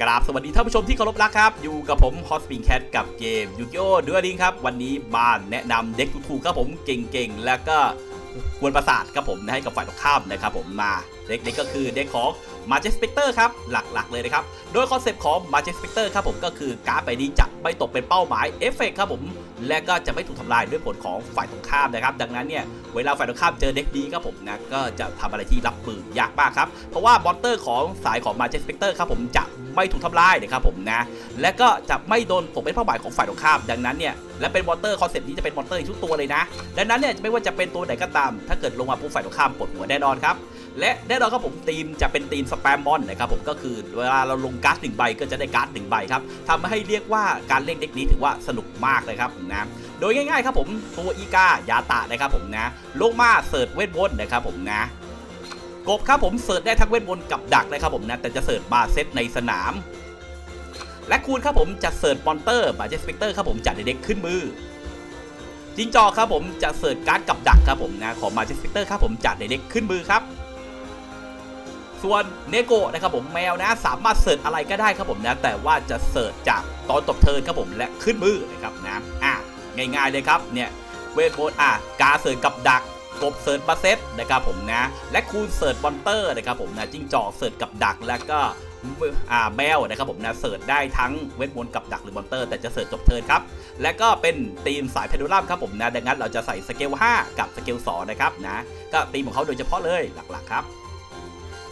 กราบสวัสดีท่านผู้ชมที่เคารพรักครับ อยู่กับผมฮอสปิงแคทกับเกมยูกิโอด้วยดิงครับ วันนี้บ้านแนะนำเด็กถูกๆครับผมเก่งๆ แล้วก็กวนประสาทครับผมให้กับฝ่ายตรงข้ามนะครับผมมาเด็กๆก็คือเด็กของ m a j e s p e c t o r ครับหลักๆเลยนะครับ โดยคอนเซปต์ของ m a j e s p e c t o r ครับผมก็คือการ์ดใบนี้จะไม่ตกเป็นเป้าหมายเอฟเฟกครับผม และก็จะไม่ถูกทำลายด้วยผลของฝ่ายตรงข้ามนะครับ ดังนั้นเนี่ยเวลาฝ่ายตรงข้ามเจอเด็กดีครับผมนะก็จะทำอะไรที่รับมือยากมากครับ เพราะว่ามอนเตอร์ของสายของ m a j e s p e c t o r ครับผมจะไม่ถูกทำลายนะครับผมนะและก็จะไม่โดนตกเป็นเป้าหมายของฝ่ายตรงข้ามดังนั้นเนี่ยและเป็นมอนเตอร์คอนเซปต์นี้จะเป็นมอนเตอร์ทุกตัวเลยนะดังนั้นเนี่ยไม่ว่าจะเป็นตัวไหนก็ตาม ถ้าเกิดลงมาปุ๊บฝ่ายตรงข้ามปวดหัวแน่นอนครับ และแน่นอนครับผมทีมจะเป็นทีมสแปมบอลนะครับผมก็คือเวลาเราลงการ์ดหนึ่งใบก็จะได้การ์ดหนึ่งใบครับทำให้เรียกว่าการเล่นเด็กนี้ถือว่าสนุกมากเลยครับนะโดยง่ายๆครับผมตัวอีกายาตะนะครับผมนะโลมาเสิร์ชเวทมนต์นะครับผมนะกบครับผมเสิร์ชได้ทั้งเวทมนต์กับดักนะครับผมนะแต่จะเสิร์ชมาเซตในสนาม และคูณครับผมจะเสิร์ชมอนเตอร์บาเจสเปกเตอร์ครับผมจัดเด็กขึ้นมือจิงจอครับผมจะเสิร์ชการ์ดกับดักครับผมนะของมาเจสเปกเตอร์ครับผมจัดเด็กขึ้นมือครับ ส่วนเนโกะนะครับผมแมวนะสามารถเสิร์ชอะไรก็ได้ครับผมนะแต่ว่าจะเสิร์ชจากตอนตบเทินครับผมและขึ้นมือนะครับนะอะง่ายๆเลยครับเนี่ยเวทมนต์อะกาเสิร์ชกับดักกบเสิร์ชมาเซตนะครับผมนะ และคูณเสิร์ชมอนเตอร์นะครับผมนะจิ้งจอกเสิร์ชกับดักแล้วก็อ่าแมวนะครับผมนะเสิร์ชได้ทั้งเวทมนต์กับดักหรือมอนเตอร์ แต่จะเสิร์ชจบเทิร์นครับ และก็เป็นทีมสายเพนดูลัมครับผมนะ ดังนั้นเราจะใส่สเกล 5 กับสเกล 2 นะครับนะ ก็ทีมของเขาโดยเฉพาะเลยหลักๆครับ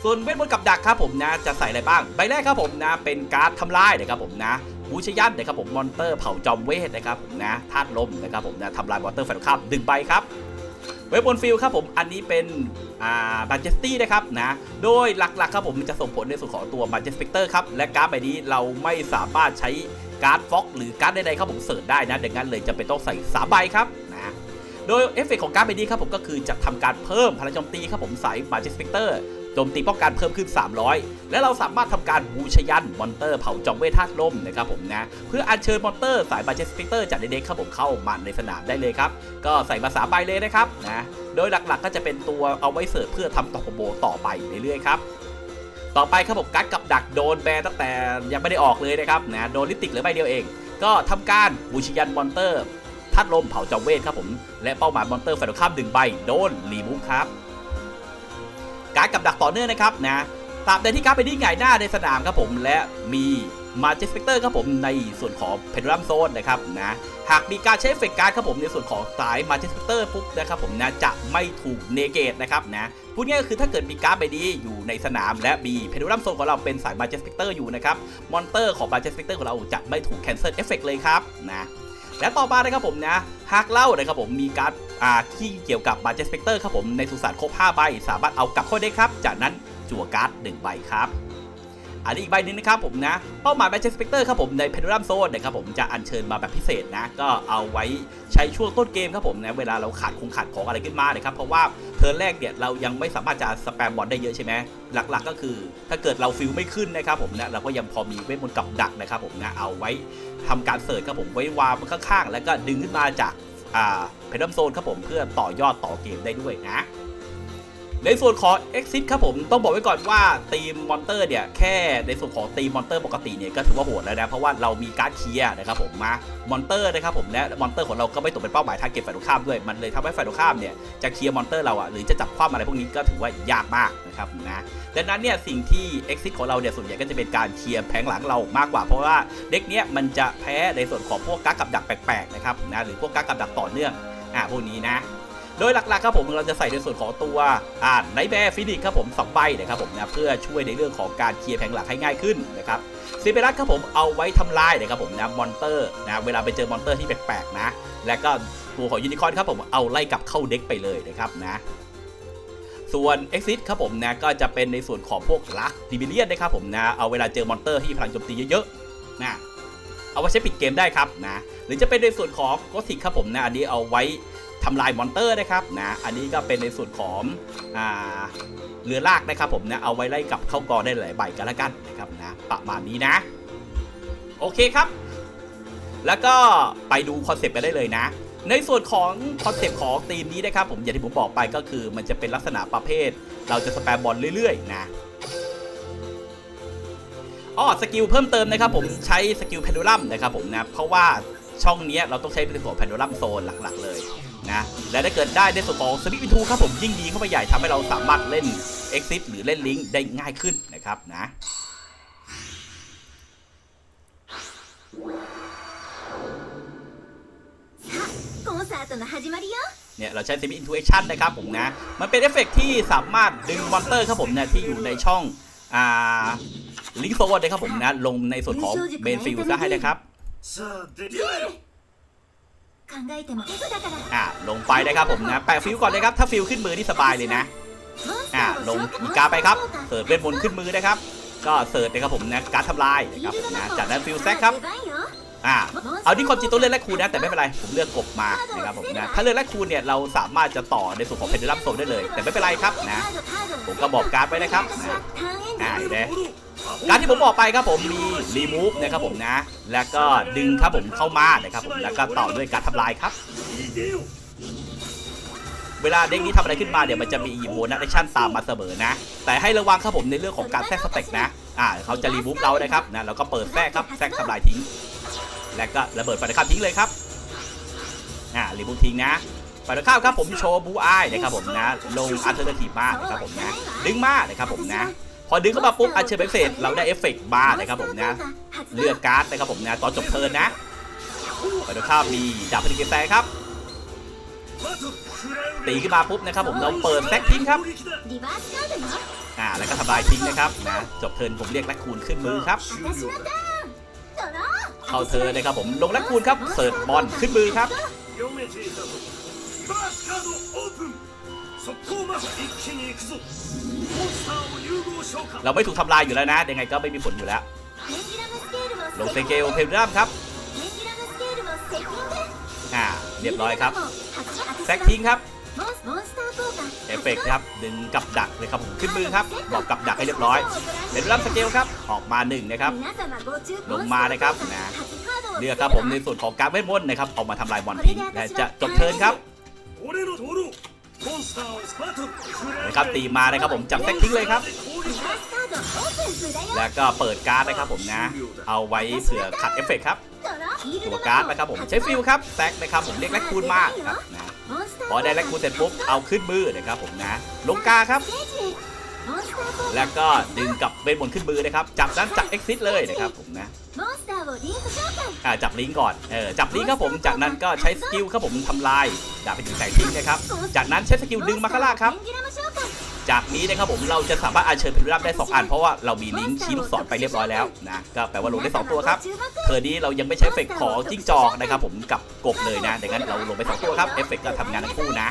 ส่วนเวทมนต์กับดักครับผมนะจะใส่อะไรบ้างใบแรกครับผมนะเป็นการ์ดทำลายนะครับผมนะบูชยันนะครับผมมอนเตอร์เผ่าจอมเวทนะครับผมนะธาตุลมนะครับผมนะทำลายมอนเตอร์ฝ่ายตรงข้ามดึงใบครับเวทบนฟิลครับผมอันนี้เป็นอ่าบัจเจสตี้นะครับนะโดยหลักๆครับผมจะส่งผลในส่วนของตัวบัจเจสเปกเตอร์ครับและการ์ดใบนี้เราไม่สามารถใช้การ์ดฟ็อกหรือการ์ดใดๆครับผมเสิร์ชได้นะดังนั้นเลยจะเป็นต้องใส่สามใบครับนะโดยเอฟเฟกต์ของการ์ดใบนี้ครับผมก็คือจะทำการเพิ่มพลังโจมตีครับผมสายบัจเจสเปกเตอร์ จมตีป้องกันเพิ่มขึ้น 300 และเราสามารถทำการบูชยันมอนเตอร์เผาจอมเวทธาตุลมนะครับผมนะเพื่ออัญเชิญมอนเตอร์สายบาเจสปิเตอร์จากในเด็กครับผมเข้ามาในสนามได้เลยครับ ก็ใส่มาสามใบเลยนะครับนะโดยหลักๆก็จะเป็นตัวเอาไว้เสิร์ฟเพื่อทำต่อคโบต่อไปเรื่อยๆครับต่อไปครับผมการ์ดกับดักโดนแบนตั้งแต่ยังไม่ได้ออกเลยนะครับนะโดนลิติกเหรือใบเดียวเอง ก็ทำการบูชยันมอนเตอร์ธาตุลมเผาจอมเวทครับผม และเป้าหมายมอนเตอร์ฝ่ายตรงข้ามดึงใบโดนรีมูฟครับ การกับดักต่อเนื่องนะครับนะตราบใดที่การไปที่ไงหน้าในสนามครับผมและมีมาเจสเปกเตอร์ครับผมในส่วนของเพนดัมโซนนะครับนะหากมีการใช้เอฟเฟกต์การ์ดครับผมในส่วนของสายมาเจสเปกเตอร์ปุ๊บนะครับผมนะจะไม่ถูกเนเกตนะครับนะพูดง่ายๆก็คือถ้าเกิดมีการ์ดใบนี้อยู่ในสนามและมีเพนดัมโซนของเราเป็นสายมาเจสเปกเตอร์อยู่นะครับมอนเตอร์ของมาเจสเปกเตอร์ของเราจะไม่ถูกแคนเซิลเอฟเฟกต์เลยครับนะและต่อมานะครับผมนะหากเล่านะครับผมมีการ์ด ที่เกี่ยวกับมาเจสเปกเตอร์ครับผมในสุสานครบ5ใบสามารถเอากลับเข้าได้ครับ จากนั้นจั่วการ์ดหนึ่งใบครับอันนี้อีกใบหนึงนะครับผมนะ เป้าหมายแม c เ e สเปกเตอร์ครับผมในเพนดูลัมโซนนะครับผมจะอัญเชิญมาแบบพิเศษนะ ก็เอาไว้ใช้ช่วงต้นเกมครับผมนะเวลาเราขาดคงขาดของอะไรขึ้นมานะครับ เพราะว่าเทิร์นแรกเนี่ยเรายังไม่สามารถจะสแปมบอลได้เยอะใช่ไหมหลักๆก็คือ ถ้าเกิดเราฟิลไม่ขึ้นนะครับผมนะเราก็ยังพอมีเวทมนต์กับดักนะครับผมนะเอาไว้ทำการเสิร์ชครับผมไว้วางข้างๆแล้วก็ดึงขึ้นมาจากอ่า เพนดัมโซนครับผมเพื่อต่อยอดต่อเกมได้ด้วยนะ ในส่วนของ Exit ครับผมต้องบอกไว้ก่อนว่าทีมมอนเตอร์เนี่ยแค่ในส่วนของทีมมอนเตอร์ปกติเนี่ยก็ถือว่าโหดแล้วนะ เพราะว่าเรามีการ์ดเคลียร์นะครับผมมามอนเตอร์นะครับผมและมอนเตอร์ของเราก็ไม่ตกเป็นเป้าหมายทาร์เก็ตฝ่ายตรงข้ามด้วยมันเลยทำให้ฝ่ายตรงข้ามเนี่ยจะเคลียร์มอนเตอร์เราอะหรือจะจับคว่ำอะไรพวกนี้ก็ถือว่ายากมากนะครับนะดังนั้นเนี่ยสิ่งที่ Exit ของเราเนี่ยส่วนใหญ่ก็จะเป็นการเคลียร์แผงหลังเรามากกว่าเพราะว่าเด็กเนี้ยมันจะแพ้ในส่วนของพวกการ์ดกับดักแปลกๆนะครับนะหรือพวกการ์ดกับดักต่อเนื่อง อ่าพวกนี้นะ โดยหลักๆครับผมเราจะใส่ในส่วนของตัวอ่าไนแบร์ฟินิกครับผมสองใบนะครับผมนะเพื่อช่วยในเรื่องของการเคลียร์แผงหลักให้ง่ายขึ้นนะครับซิเบรัสครับผมเอาไว้ทำลายนะครับผมนะมอนเตอร์นะเวลาไปเจอมอนเตอร์ที่แปลกๆนะ และก็ตัวของยูนิคอร์นครับผมเอาไล่กลับเข้าเด็กไปเลยนะครับนะส่วน Exit ครับผมนะก็จะเป็นในส่วนของพวกลักดิบิเลียนนะครับผมนะเอาเวลาเจอมอนเตอร์ที่พลังโจมตีเยอะๆนะ เอาไว้ใช้ปิดเกมได้ครับนะหรือจะเป็นในส่วนของโกสิกครับผมนะอันนี้เอาไว้ทำลายมอนเตอร์นะครับนะอันนี้ก็เป็นในส่วนของอ่าเรือลากนะครับผมนะเอาไว้ไล่กลับเข้ากอได้หลายใบกันละกันนะครับนะประมาณนี้นะ โอเคครับ แล้วก็ไปดูคอนเซปต์กันได้เลยนะ ในส่วนของคอนเซปต์ของทีมนี้นะครับผมอย่างที่ผมบอกไปก็คือมันจะเป็นลักษณะประเภท เราจะสแปมบอลเรื่อยๆนะ อ๋อสกิลเพิ่มเติมนะครับผมใช้สกิลแพนดูลัมนะครับผมนะเพราะว่าช่องนี้เราต้องใช้เป็นหัวแพนดูลัมโซนหลักๆ เลยนะและถ้าเกิดได้ในส่วนของสวิตวิทูครับผมยิ่งดีเข้าไปใหญ่ทำให้เราสามารถเล่นเอ็กซิทหรือเล่นลิงก์ได้ง่ายขึ้นนะครับนะเนี่ยเราใช้ semi intuition นะครับผมนะ มันเป็นเอฟเฟกที่สามารถดึงมอนเตอร์ครับผมเนี่ยที่อยู่ในช่องอ่า ลิงก์โซวอร์ดนะครับผมนะ ลงในส่วนของเบนฟิลก็ให้เลยครับอ่าลงไปนะครับผมนะ แปะฟิลก่อนเลยครับ ถ้าฟิลขึ้นมือที่สบายเลยนะ อ่าลงอีกาไปครับเสิร์ฟเวทมนต์ขึ้นมือนะครับ ก็เสิร์ฟนะครับผมนะการทำลายนะครับนะจากนั้นฟิลแซกครับอ่าเอาที่ความจริงต้องเลือกแรกคูณนะแต่ไม่เป็นไรผมเลือกกบมานะครับผมนะถ้าเลือกแรกคูณเนี่ยเราสามารถจะต่อในส่วนของเพนดูลัมโซนได้เลย แต่ไม่เป็นไรครับนะ ผมก็บอกการไปนะครับอ่าเห็นไห การที่ผมออกไปครับผมมีรีมูฟนะครับผมนะ แล้วก็ดึงครับผมเข้ามานะครับผมแล้วก็ต่อด้วยการทำลายครับ เวลาเด็กนี้ทำอะไรขึ้นมาเดี๋ยวมันจะมีโมนัสชั่นตามมาเสมอนะ แต่ให้ระวังครับผมในเรื่องของการแทรกสเต็กนะอ่าเขาจะรีมูฟเรานะครับนะแล้วก็เปิดแทรกครับแทรกทำลายทิ้ง แล้วก็ระเบิดไฟายตรงข้าทิ้งเลยครับอ่ารีมูฟทิ้งนะไฟายตรงข้าครับผมโชว์บูอายนะครับผมนะลงอัลเทอร์เนทีฟมานะครับผมนะดึงมานะครับผมนะ พอดึงเข้ามาปุ๊บอันเชิญเอฟเฟกเราได้เอฟเฟกต์บ้านะครับผมนะเลือกการ์ดนะครับผมนะตอนจบเทิร์นนะไปดูข้าวมีดาบพลิกแฟนครับตีขึ้นมาปุ๊บนะครับผมเราเปิดแซกทิ้งครับอ่าแล้วก็ทำลายทิ้งนะครับนะจบเทิร์นผมเรียกแลกคูนขึ้นมือครับเข้าเทิร์นนะครับผมลงแลกคูนครับเสิร์ฟบอลขึ้นมือครับ เราไม่ถูกทำลายอยู่แล้วนะยังไงก็ไม่มีผลอยู่แล้วลงเซเกลเพนดัมครับอ่าเรียบร้อยครับแซกทิ้งครับเอฟเฟกครับดึงกับดักเลยครับผมขึ้นมือครับบอกกับดักให้เรียบร้อยเห็นรับสเกลครับออกมา1นะครับลงมานะครับนะเลือกครับผมในส่วนของการเวทมนต์นะครับออกมาทำลายบอลทิงและจะจบเทิร์นครับ นะครับตีมานะครับผมจับแท็กทิ้งเลยครับ แล้วก็เปิดการ์ดนะครับผมนะ เอาไว้เผื่อขัดเอฟเฟกครับตัวการ์ดนะครับผมใช้ฟิลครับแท็กนะครับผมเรียกแลกคูนมากครับนะพอได้แลกคูนเสร็จปุ๊บเอาขึ้นมือนะครับผมนะ ลงกาครับ แล้วก็ดึงกลับเป็นบนขึ้นมือนะครับ จับนั้นจับเอ็กซิสเลยนะครับผมนะ อจับลิงก์ก่อน เออ จับลิงก์ครับผม จากนั้นก็ใช้สกิลครับผมทำลายดาบเป็นถึงแสงทิ้งนะครับ จากนั้นใช้สกิลดึงมาข้างล่าครับ จากนี้นะครับผมเราจะสามารถอาเชิญเพลราบได้ 2 อัน เพราะว่าเรามีลิงก์ชี้ลูกศรไปเรียบร้อยแล้วนะ ก็แปลว่าลงได้ 2 ตัวครับเทอร์นี้เรายังไม่ใช้เอฟเฟกของจิ้งจอกนะครับผมกับกบเลยนะ ดังนั้นเราลงไป 2 ตัวครับเอฟเฟกต์ก็ทำงานทั้งคู่นะ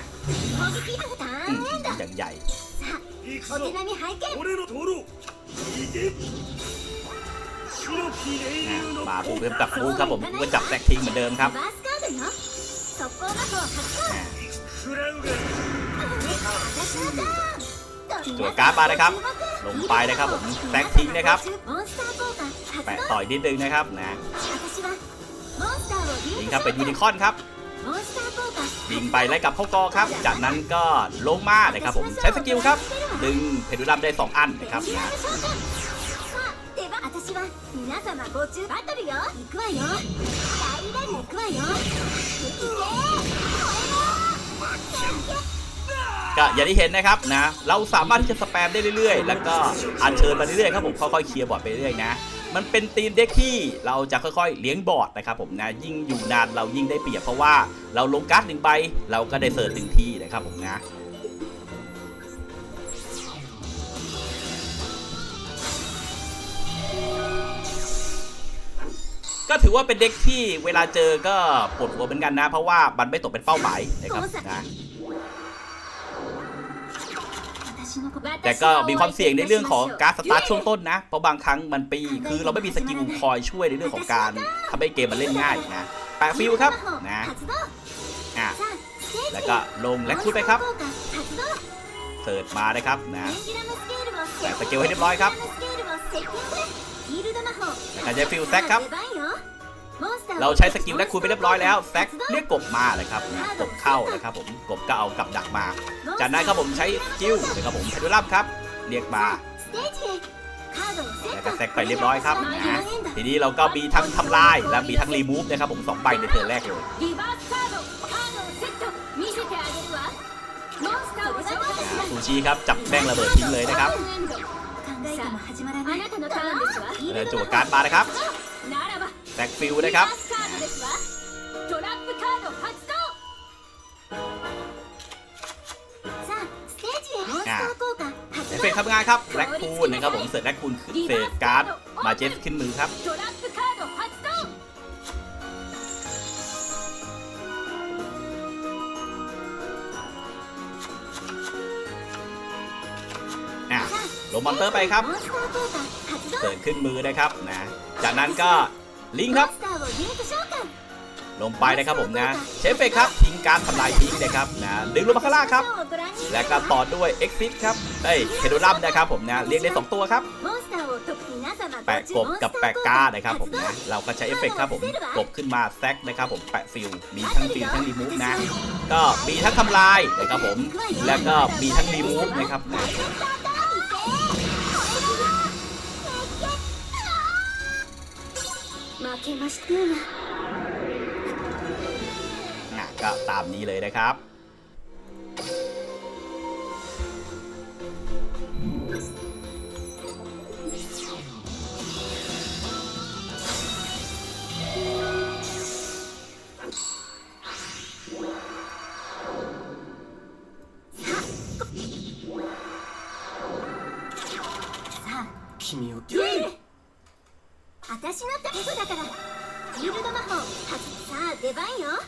อย่างใหญ่ มาปูเพิ่มจับปูครับผมเพิ่มจับแท็กทิ้งเหมือนเดิมครับจวดการ์ดมานะครับ ลงไปนะครับผมแท็กทิ้งนะครับแปะต่อยนิดนึงนะครับนะยิงครับเป็นยูนิคอนครับยิงไปไล่กับเข้ากอครับ จากนั้นก็ลงมานะครับผมใช้สกิลครับ ดึงเพดูรัมได้ 2 อันนะครับ 私は皆様ご注バトルよ行くわよ大ラリ行くわよ行けこれも ก็อย่างที่เห็นนะครับนะ เราสามารถที่จะสแปมได้เรื่อยๆ แล้วก็อัญเชิญมาเรื่อยๆครับผมค่อยๆเคลียร์บอร์ดไปเรื่อยๆนะ มันเป็นทีมเด็กที่เราจะค่อยๆเลี้ยงบอร์ดนะครับผมนะยิ่งอยู่นานเรายิ่งได้เปรียบเพราะว่าเราลงการ์ดหนึ่งใบเราก็ได้เสิร์ฟหนึ่งทีนะครับผมนะ ถือว่าเป็นเด็กที่เวลาเจอก็ปวดหัวเหมือนกันนะ เพราะว่ามันไม่ตกเป็นเป้าหมายนะครับนะแต่ก็มีความเสี่ยงในเรื่องของการสตาร์ทช่วงต้นนะเพราะบางครั้งมันปีคือเราไม่มีสกิลคอยช่วยในเรื่องของการทำให้เกมมันเล่นง่ายนะแปะฟิลครับนะอะแล้วก็ลงและคูดไปครับเสิร์ชมานะครับนะแปะสกิลให้เรียบร้อยครับ การใช้ฟิลแซกครับ เราใช้สกิลและคูณไปเรียบร้อยแล้วแซกเรียกกบมาเลยครับกบเข้านะครับผมกบก็เอากับดักมา จากนั้นครับผมใช้กิ้วนะครับผมเพดูลับครับ เรียกมาแล้วก็แซกไปเรียบร้อยครับนะทีนี้เราก็มีทั้งทำลายและมีทั้งรีมูฟนะครับผมสองใบในเทิร์นแรกเลยซูชิครับจับแป้งระเบิดทิ้งเลยนะครับ เดินจู่การ์ดมานะครับแซกฟิลนะครับเอฟเฟกต์ทำงานครับแบล็กคูนนะครับผมเสร็จแบล็กคูนเสร็จการ์ดมาเจฟขึ้นมือครับ นมอนเตอร์ไปครับเกิดขึ้นมือนะครับนะ จากนั้นก็ลิงครับ ลงไปนะครับผมนะเชฟเฟกครับทิ้งการทำลายทิ้งนะครับนะดึงลงมาข้างล่างครับ และก็ต่อด้วยเอ็กซิสครับเอ้ยเฮโดรัมนะครับผมนะเรียกได้สองตัวครับแปะกบกับแปะก้านะครับผมนะเราก็ใช้เอฟเฟกครับผมกบขึ้นมาแซกนะครับผมแปะฟิลมีทั้งฟิลทั้งรีมูฟนะก็มีทั้งทำลายนะครับผมแล้วก็มีทั้งรีมูฟนะครับ 負けました อ่ะก็ตามนี้เลยนะครับ 私のタイプだからフィールド魔法発さあ出番よ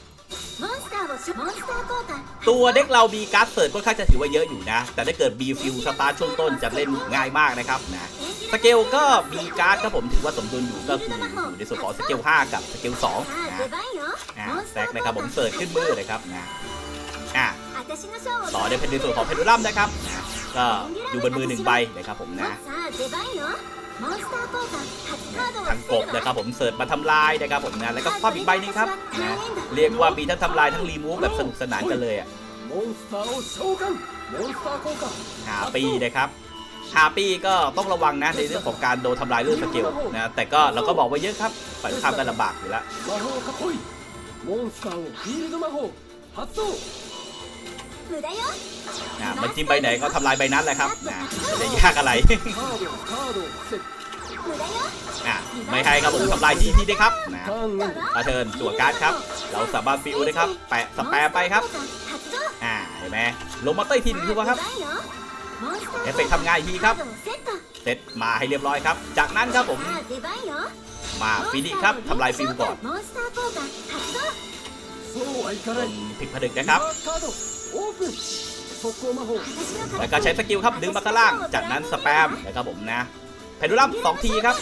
モンスターをしょモンスター効果 ตัวเด็กเรามีการ์ดเสิร์ชค่อนข้างจะถือว่าเยอะอยู่นะ แต่ถ้าเกิด B ฟิลสตาร์ช่วงต้นจะเล่นง่ายมากนะครับนะสเกลก็มีการ์ดครับผมถือว่าสมดุลอยู่ก็คืออยู่ในส่วนของสเกล 5 กับสเกล 2 さあ นะ 出番よ อ่ะ モンス แซ ター กนะครับผมเสิร์ชขึ้นมือนะครับนะอ่ะ 私のショーを ต่อด้วยเพนในส่วนของเพนดูลัมนะครับนะก็อยู่บนมือหนึ่งใบนะครับผมนะ ทั้งกบนะครับผมเสิร์ชมาทำลายนะครับผมนะแล้วก็คว้าอีกใบนึงครับนะเรียกว่ามีทั้งทำลายทั้งรีมูฟแบบสนุกสนานกันเลยอะหาปีนะครับฮาปี้ก็ต้องระวังนะในเรื่องของการโดนทำลายเรื่องสกิลนะแต่ก็เราก็บอกไว้เยอะครับฝ่ายข้ามกันลำบากอยู่แล้ว นะมันจิ้มใบไหนก็ทำลายใบนั้นแหละครับนะจะยากอะไรนะไม่ให้ครับผมทำลายที่ที่ได้ครับนะประเทินตัวการ์ดครับ เราสามารถฟิวได้ครับแปะสแปรไปครับอ่าเห็นไหมลงมาเต้ทีหนึ่งคือว่าครับเอฟเฟกทำงานทีครับเซตมาให้เรียบร้อยครับ จากนั้นครับผมมาฟินิครับทำลายฟิวก่อนผิดผนึกนะครับ แล้วก็ใช้สกิลครับดึงมาข้างล่าง จากนั้นสแปมนะครับผมนะแพดูลัมสองทีครับ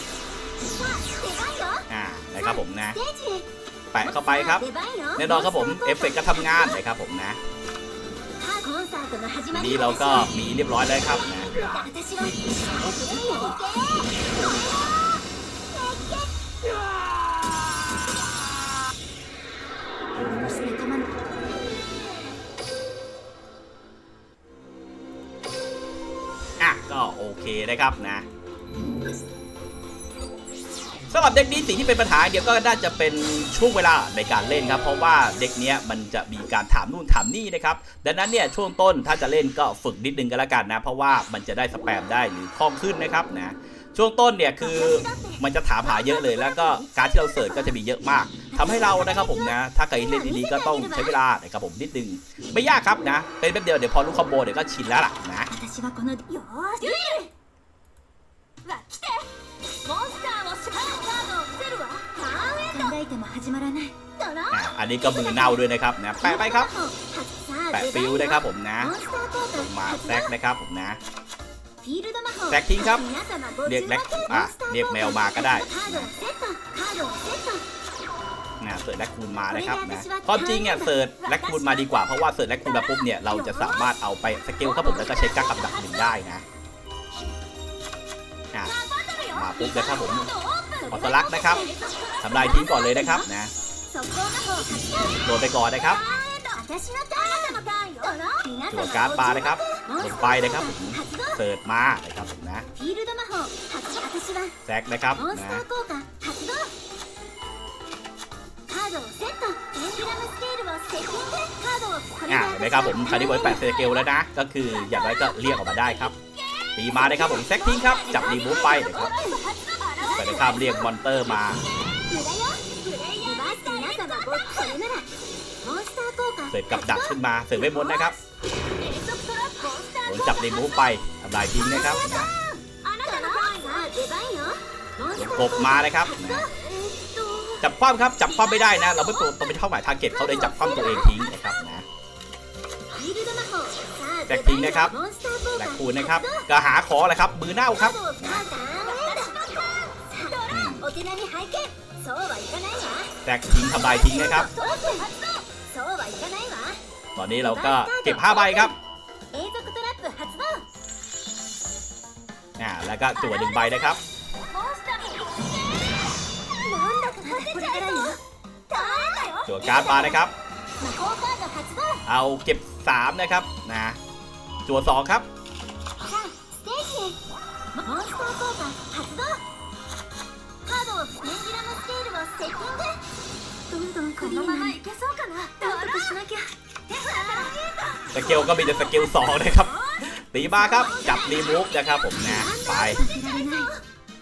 อ่านะครับผมนะ แปะเข้าไปครับแน่นอนครับผมเอฟเฟกต์ก็ทำงานนะครับผมนะนี่เราก็มีเรียบร้อยเลยครับนะ โอเคนะครับนะสำหรับเด็กนี้สิ่งที่เป็นปัญหาเดียวก็น่าจะเป็นช่วงเวลาในการเล่นครับ เพราะว่าเด็กเนี้ยมันจะมีการถามนู่นถามนี่นะครับ ดังนั้นเนี่ยช่วงต้นถ้าจะเล่นก็ฝึกนิดนึงก็แล้วกันนะ เพราะว่ามันจะได้สแปมได้หรือคล่องขึ้นนะครับนะ ช่วงต้นเนี่ยคือมันจะถามหาเยอะเลย แล้วก็การที่เราเสิร์ชก็จะมีเยอะมาก ทำให้เรานะครับผมนะ ถ้าใครเล่นดีๆก็ต้องใช้เวลานะครับผมนิดนึงไม่ยากครับนะ เป็นแป๊บเดียวเดี๋ยวพอรู้คอมโบเดี๋ยวก็ชินแล้วล่ะนะอันนี้ก็มือเน่าด้วยนะครับนะแปะไปครับแปะฟิวนะครับผมนะมาแซกนะครับผมนะ แซกทิ้งครับ เรียกแล็กอะเรียกแมวมาก็ได้นะเสิร์ชแล็กคูนมานะครับนะความจริงเนี่ยเสิร์ชแล็กคูนมาดีกว่าเพราะว่าเสิร์ชแล็กคูณมาปุ๊บเนี่ยเราจะสามารถเอาไปสเกลครับผมแล้วก็ใช้กักกับดักหนึ่งได้นะมาปุ๊บเลยครับผมออสลักนะครับทำลายทิ้งก่อนเลยนะครับนะโดนไปก่อนนะครับตัวการ์ดปลานะครับ ลงไปนะครับเสิร์ฟมานะครับนะแซกนะครับนะอ่เห็นไหมครับผมคาร์ดิไว้แปดเซเกลแล้วนะ ก็คืออย่างไรก็เรียกออกมาได้ครับตีมาเลยครับผมแซกทิ้งครับ จับดีบูไปนะครับไปเลยครับเรียกมอนเตอร์มาเสร็จกับดักขึ้นมาเสร็จเวทมนนะครับ จับเดมูไปทำลายทิ้งนะครับกบมานะครับ จับคว่ำครับจับคว่ำไม่ได้นะ เราไม่ตัวตัวไม่นเท่าหมายทาร์เก็ตเขาเลยจับคว่ำตัวเองทิ้งนะครับนะแตกทิ้งนะครับแตกคูณนะครับกระหาขอแหละครับ มือเน่าครับแตกทิ้งทำลายทิ้งนะครับ ตอนนี้เราก็เก็บ5ใบครับ อ่าแล้วก็จั่วหนึ่งใบนะครับ จั่วการ์ดมานะครับ เอาเก็บ 3 นะครับนะจั่ว2ครับสเกลก็มีแต่สเกลสองนะครับ ตีบาครับ จับรีมูฟนะครับผมนะ ไป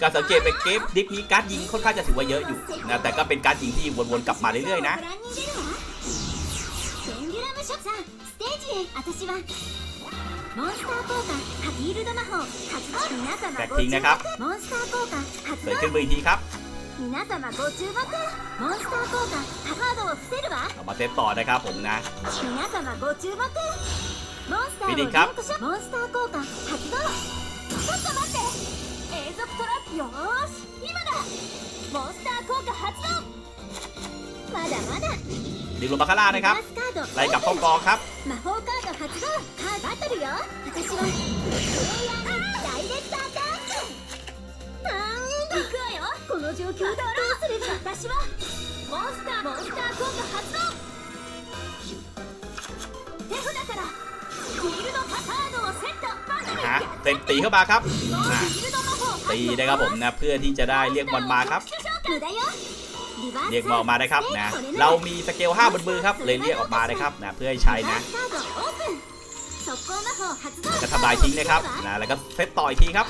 การสังเกตไปเกมดิฟนี้การ์ดยิงค่อนข้างจะถือว่าเยอะอยู่นะแต่ก็เป็นการ์ดยิงที่วนๆกลับมาเรื่อยๆนะแตกทิ้งนะครับเกิดขึ้นบนทีครับเอามาเซตต่อนะครับผมนะ 皆様ご注目モンスターをミリンカリンクショモンスター効果発動ちょっと待って永続トラップよーし今だモンスター効果発動まだまだ ดึงลงมาข้างล่างนะครับ リバースカード ไล่กลับเข้ากองครับ 魔法カード発動カードバトルよ私はプレイヤーにダイレクトアタックなんだ行くわよこの状況どうすれば私はモンスターモンスター効果発動手札から ฮะเต็มตีเข้ามาครับตีนะครับผมนะเพื่อที่จะได้เรียกบอลมาครับ เรียกบอลมาได้ครับนะ เรามีสเกล5บนมือครับ เลยเรียกออกมาได้ครับนะเพื่อให้ใช้นะก็ทำลายทิ้งนะครับนะแล้วก็เซตต่อยทีครับ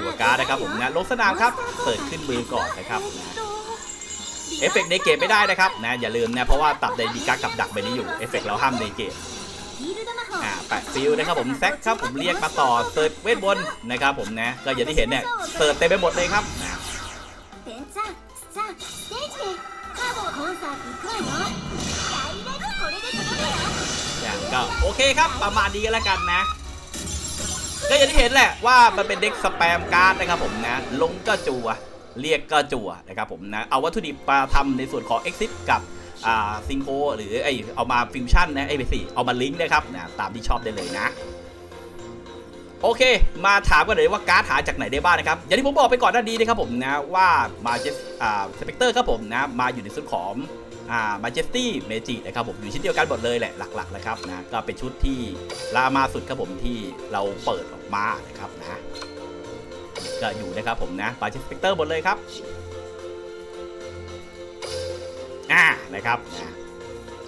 ตัวการนะครับผมนะลงสนามครับ เปิดขึ้นมือก่อนนะครับ เอฟเฟกในเกมไม่ได้นะครับนะอย่าลืมนะเพราะว่าตับไดดีกากับดักไปนี้อยู่เอฟเฟกเราห้ามในเกมอ่าแปะฟิลนะครับผมแซกครับผมเรียกมาต่อเติร์ฟเวทบนนะครับผมนะก็อย่างที่เห็นเนี่ยเติร์ฟเต็มไปหมดเลยครับนะอย่างก็โอเคครับประมาณนี้ก็แล้วกันนะก็อย่างที่เห็นแหละว่ามันเป็นเด็กสแปมการ์ดนะครับผมนะลงก็จัว เรียกก็จัวนะครับผมนะเอาวัตถุดิบมาทำในส่วนของ Exit กับอ่าซิงโคหรือไอเอามาฟิวชั่นนะไอไปสี่เอามาลิงก์นะครับนะตามที่ชอบได้เลยนะ โอเค มาถามกันเลยว่าการ์ดหาจากไหนได้บ้างนะครับ อย่างที่ผมบอกไปก่อนหน้านี้นะครับผมนะว่ามาเจสอ่าสเปกเตอร์ครับผมนะมาอยู่ในส่วนของอ่ามาเจสตี้เมจินะครับผมอยู่ชิ้นเดียวกันหมดเลยแหละหลักๆนะครับนะก็เป็นชุดที่รามาสุดครับผมที่เราเปิดออกมานะครับนะ ก็อยู่นะครับผมนะมาเจสเปกเตอร์หมดเลยครับอ่านะครับ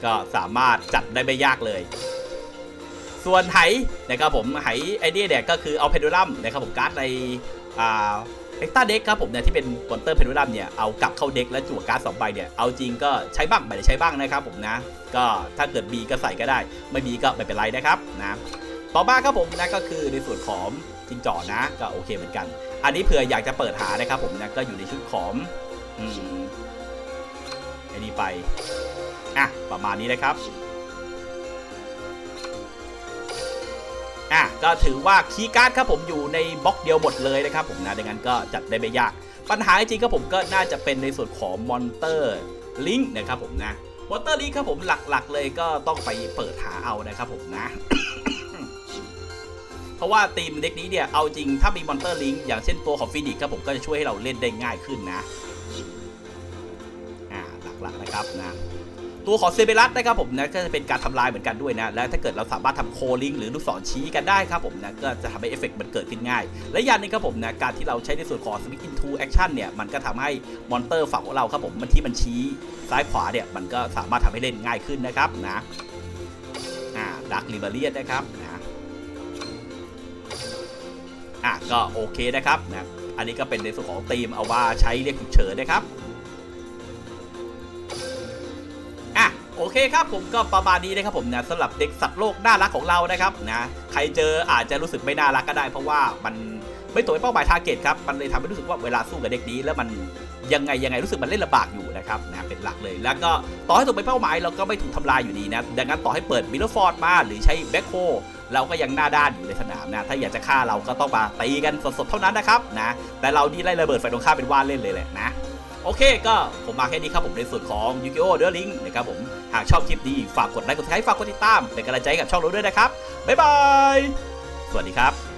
ก็สามารถจัดได้ไม่ยากเลย ส่วนไหนะครับผมไหไอเดียเนี่ยก็คือเอาเพนดูลัมนะครับผมการ์ดในอ่าเอ็กซ์ต้าเด็กครับผมเนี่ยที่เป็นมอนเตอร์เพนดูลัมเนี่ยเอากลับเข้าเด็กแล้วจั่วการ์ดสองใบเนี่ยเอาจริงก็ใช้บ้างไม่ได้ใช้บ้างนะครับผมนะ ก็ถ้าเกิดมีก็ใส่ก็ได้ ไม่มีก็ไม่เป็นไรนะครับนะต่อมาครับผมนะก็คือในส่วนของจิงจ่อนะก็โอเคเหมือนกัน อันนี้เผื่ออยากจะเปิดหานะครับผมนะก็อยู่ในชุดของอืมอ้นี่ไป อะ ประมาณนี้นะครับ อะ ก็ถือว่าคีย์การ์ดครับผมอยู่ในบล็อกเดียวหมดเลยนะครับผมนะดังนั้นก็จัดได้ไม่ยาก ปัญหาจริงๆครับผมก็น่าจะเป็นในส่วนของมอนเตอร์ลิงนะครับผมนะมอนเตอร์ลิงครับผมหลักๆเลยก็ต้องไปเปิดหาเอานะครับผมนะ เพราะว่าทีมเด็กนี้เนี่ยเอาจริงถ้ามีมอนเตอร์ลิงอย่างเช่นตัวของฟินิกครับผมก็จะช่วยให้เราเล่นได้ง่ายขึ้นนะอ่าหลักๆนะครับนะตัวของเซเบรัสนะครับผมนะก็จะเป็นการทำลายเหมือนกันด้วยนะ และถ้าเกิดเราสามารถทำโคลิงหรือลูกศรชี้กันได้ครับผมนะก็จะทำให้เอฟเฟกต์มันเกิดขึ้นง่าย และอย่างนึงครับผมนะการที่เราใช้ในส่วนของ Switch into Action เนี่ยมันก็ทำให้มอนเตอร์ฝั่งของเราครับผมมันที่มันชี้ซ้ายขวาเนี่ยมันก็สามารถทำให้เล่นง่ายขึ้นนะครับนะอ่าดักลิเบเรียนะครับ อะก็โอเคนะครับนะอันนี้ก็เป็นในส่วนของทีมเอาว่าใช้เรียกฉุกเฉินนะครับอะโอเคครับผมก็ประมาณนี้นะครับผมนะสำหรับเด็กสัตว์โลกน่ารักของเรานะครับนะใครเจออาจจะรู้สึกไม่น่ารักก็ได้ เพราะว่ามันไม่ตรงเป้าหมายทาร์เก็ตครับมันเลยทำให้รู้สึกว่าเวลาสู้กับเด็กนี้ แล้วมันยังไงยังไงรู้สึกมันเล่นลำบากอยู่นะครับนะเป็นหลักเลยแล้วก็ต่อให้ถูกไปเป้าหมายเราก็ไม่ถูกทำลายอยู่ดีนะดังนั้นต่อให้เปิดมิลเลอร์ฟอร์ดมาหรือใช้แบ็คโฮ เราก็ยังหน้าด้านอยู่ในสนามนะ ถ้าอยากจะฆ่าเราก็ต้องมาตีกันสดๆเท่านั้นนะครับนะ แต่เรานี่ไล่ระเบิดไฟตรงข้ามเป็นว่าเล่นเลยแหละนะโอเคก็ผมมาแค่นี้ครับผมในส่วนของยูกิโอเดอร์ลิงนะครับผม หากชอบคลิปนี้ฝากกดไลค์กดแชร์ฝากกดติดตามเป็นกำลังใจกับช่องเราด้วยนะครับ บ๊ายบาย สวัสดีครับ